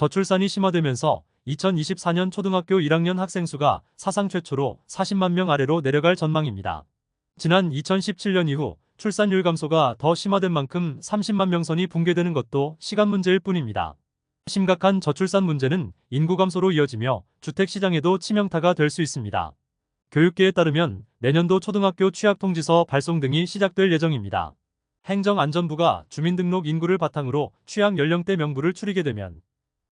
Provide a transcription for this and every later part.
저출산이 심화되면서 2024년 초등학교 1학년 학생 수가 사상 최초로 40만 명 아래로 내려갈 전망입니다. 지난 2017년 이후 출산율 감소가 더 심화된 만큼 30만 명 선이 붕괴되는 것도 시간 문제일 뿐입니다. 심각한 저출산 문제는 인구 감소로 이어지며 주택 시장에도 치명타가 될 수 있습니다. 교육계에 따르면 내년도 초등학교 취약통지서 발송 등이 시작될 예정입니다. 행정안전부가 주민등록 인구를 바탕으로 취약 연령대 명부를 추리게 되면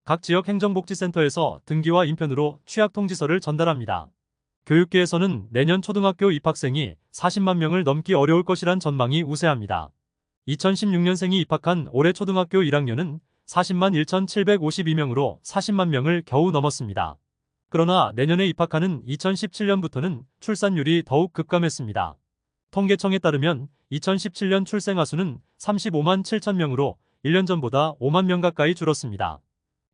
각 지역 행정복지센터에서 등기와 인편으로 취약통지서를 전달합니다. 교육계에서는 내년 초등학교 입학생이 40만 명을 넘기 어려울 것이란 전망이 우세합니다. 2016년생이 입학한 올해 초등학교 1학년은 40만 1,752명으로 40만 명을 겨우 넘었습니다. 그러나 내년에 입학하는 2017년부터는 출산율이 더욱 급감했습니다. 통계청에 따르면 2017년 출생아 수는 35만 7천 명으로 1년 전보다 5만 명 가까이 줄었습니다.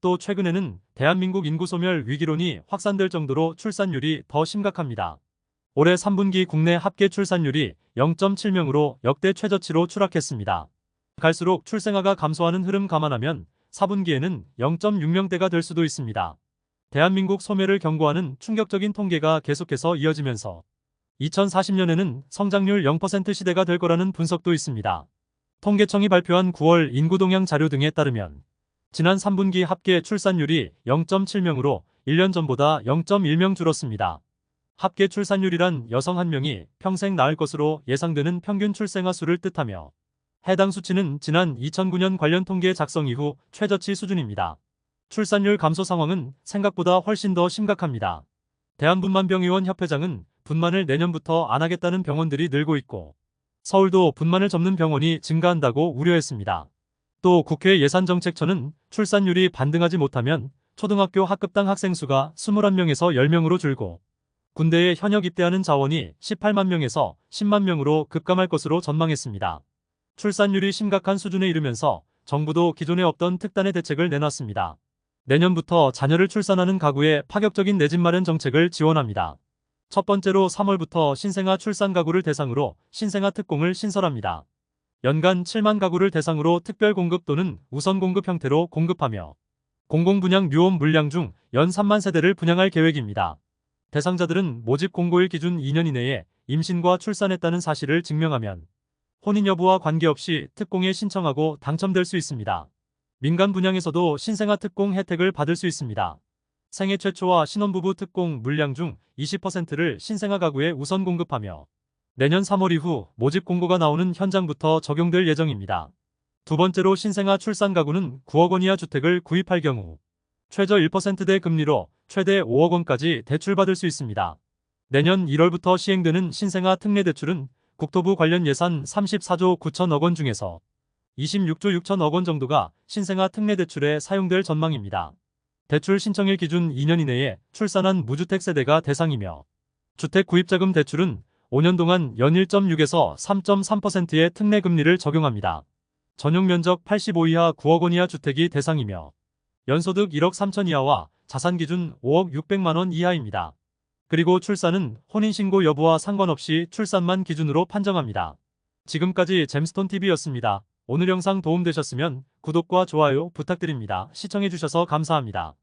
또 최근에는 대한민국 인구 소멸 위기론이 확산될 정도로 출산율이 더 심각합니다. 올해 3분기 국내 합계 출산율이 0.7명으로 역대 최저치로 추락했습니다. 갈수록 출생아가 감소하는 흐름 감안하면 4분기에는 0.6명대가 될 수도 있습니다. 대한민국 소멸을 경고하는 충격적인 통계가 계속해서 이어지면서 2040년에는 성장률 0% 시대가 될 거라는 분석도 있습니다. 통계청이 발표한 9월 인구동향 자료 등에 따르면 지난 3분기 합계 출산율이 0.7명으로 1년 전보다 0.1명 줄었습니다. 합계 출산율이란 여성 한 명이 평생 낳을 것으로 예상되는 평균 출생아 수를 뜻하며 해당 수치는 지난 2009년 관련 통계 작성 이후 최저치 수준입니다. 출산율 감소 상황은 생각보다 훨씬 더 심각합니다. 대한분만병의원 협회장은 분만을 내년부터 안 하겠다는 병원들이 늘고 있고 서울도 분만을 접는 병원이 증가한다고 우려했습니다. 또 국회 예산정책처는 출산율이 반등하지 못하면 초등학교 학급당 학생 수가 21명에서 10명으로 줄고 군대에 현역 입대하는 자원이 18만 명에서 10만 명으로 급감할 것으로 전망했습니다. 출산율이 심각한 수준에 이르면서 정부도 기존에 없던 특단의 대책을 내놨습니다. 내년부터 자녀를 출산하는 가구에 파격적인 내 집 마련 정책을 지원합니다. 첫 번째로 3월부터 신생아 출산 가구를 대상으로 신생아 특공을 신설합니다. 연간 7만 가구를 대상으로 특별 공급 또는 우선 공급 형태로 공급하며 공공분양 묘원 물량 중 연 3만 세대를 분양할 계획입니다. 대상자들은 모집 공고일 기준 2년 이내에 임신과 출산했다는 사실을 증명하면 혼인 여부와 관계없이 특공에 신청하고 당첨될 수 있습니다. 민간 분양에서도 신생아 특공 혜택을 받을 수 있습니다. 생애 최초와 신혼부부 특공 물량 중 20%를 신생아 가구에 우선 공급하며 내년 3월 이후 모집 공고가 나오는 현장부터 적용될 예정입니다. 두 번째로 신생아 출산 가구는 9억 원 이하 주택을 구입할 경우 최저 1%대 금리로 최대 5억 원까지 대출받을 수 있습니다. 내년 1월부터 시행되는 신생아 특례 대출은 국토부 관련 예산 34조 9천억 원 중에서 26조 6천억 원 정도가 신생아 특례 대출에 사용될 전망입니다. 대출 신청일 기준 2년 이내에 출산한 무주택 세대가 대상이며 주택 구입자금 대출은 5년 동안 연 1.6에서 3.3%의 특례 금리를 적용합니다. 전용 면적 85 이하 9억 원 이하 주택이 대상이며 연소득 1억 3천 이하와 자산 기준 5억 600만 원 이하입니다. 그리고 출산은 혼인신고 여부와 상관없이 출산만 기준으로 판정합니다. 지금까지 잼스톤TV였습니다. 오늘 영상 도움되셨으면 구독과 좋아요 부탁드립니다. 시청해주셔서 감사합니다.